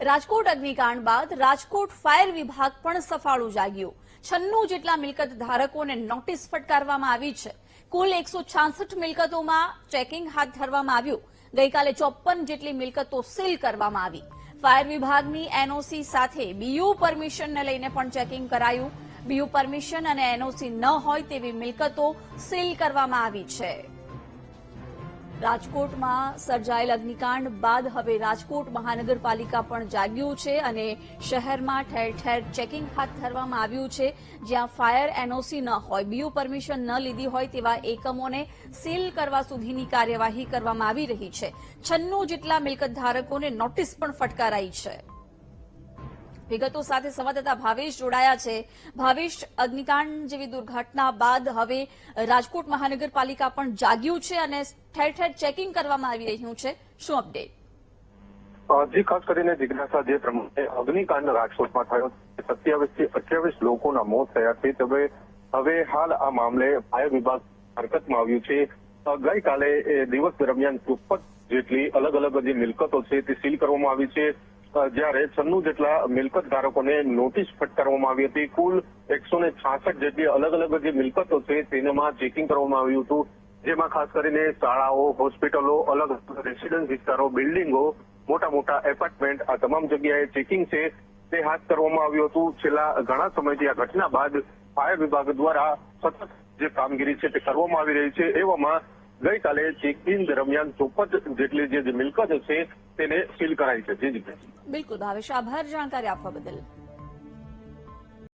રાજકોટ અગ્નિકાંડ બાદ રાજકોટ ફાયર વિભાગ પણ સફાળું જાગ્યું. છન્નું જેટલા મિલકત ધારકોને નોટિસ ફટકારવામાં આવી છે. કુલ એકસો મિલકતોમાં ચેકિંગ હાથ ધરવામાં આવ્યું. ગઈકાલે ચોપન જેટલી મિલકતો સીલ કરવામાં આવી. ફાયર વિભાગની એનઓસી સાથે બીયુ પરમિશનને લઈને પણ ચેકિંગ કરાયું. બીયુ પરમિશન અને એનઓસી ન હોય તેવી મિલકતો સીલ કરવામાં આવી છે. રાજકોટમાં સર્જાયેલ અગ્નિકાંડ બાદ હવે રાજકોટ મહાનગરપાલિકા પણ જાગ્યું છે અને શહેરમાં ઠેર ઠેર ચેકિંગ હાથ ધરવામાં આવ્યું છે. જ્યાં ફાયર એનઓસી ન હોય, બીયુ પરમિશન ન લીધી હોય તેવા એકમોને સીલ કરવા સુધીની કાર્યવાહી કરવામાં આવી રહી છે. છન્નું જેટલા મિલકત ધારકોને નોટિસ પણ ફટકારાઈ છે. વિગતો સાથે સંવાદદાતા ભાવેશ જોડાયા છે. ભાવેશ, અગ્નિકાંડ જેવી દુર્ઘટના બાદ હવે રાજકોટ મહાનગરપાલિકા પણ જાગ્યું છે અને ઠેર ઠેર ચેકિંગ કરવામાં આવી રહ્યું છે. શું અપડેટ? જે ખાસ કરીને જિજ્ઞાસા જે પ્રમાણે અગ્નિકાંડ રાજકોટમાં થયો સત્યાવીસથી અઠ્યાવીસ લોકોના મોત થયા છે. હવે હવે હાલ આ મામલે ફાયર વિભાગ હરકતમાં આવ્યું છે. ગઈકાલે દિવસ દરમિયાન ચોપ્પન જેટલી અલગ અલગ જે મિલકતો છે તે સીલ કરવામાં આવી છે. જ્યારે છન્નું જેટલા મિલકત ધારકોને નોટિસ ફટકારવામાં આવી હતી, કુલ એકસો ને છાસઠ જેટલી અલગ અલગ જે મિલકતો છે તેનામાં ચેકિંગ કરવામાં આવ્યું હતું. જેમાં ખાસ કરીને શાળાઓ, હોસ્પિટલો, અલગ રેસિડન્સ વિસ્તારો, બિલ્ડિંગો, મોટા મોટા એપાર્ટમેન્ટ, આ તમામ જગ્યાએ ચેકિંગ છે તે હાથ કરવામાં આવ્યું હતું. છેલ્લા ઘણા સમયથી આ ઘટના બાદ ફાયર વિભાગ દ્વારા સતત જે કામગીરી છે તે કરવામાં આવી રહી છે. એવામાં ગઈકાલે ચેકિંગ દરમિયાન ચોપન જેટલી જે મિલકત છે તેને સીલ કરાઈ છે. જી. બિલકુલ ભાવેશ, આભાર જાણકારી આપવા બદલ.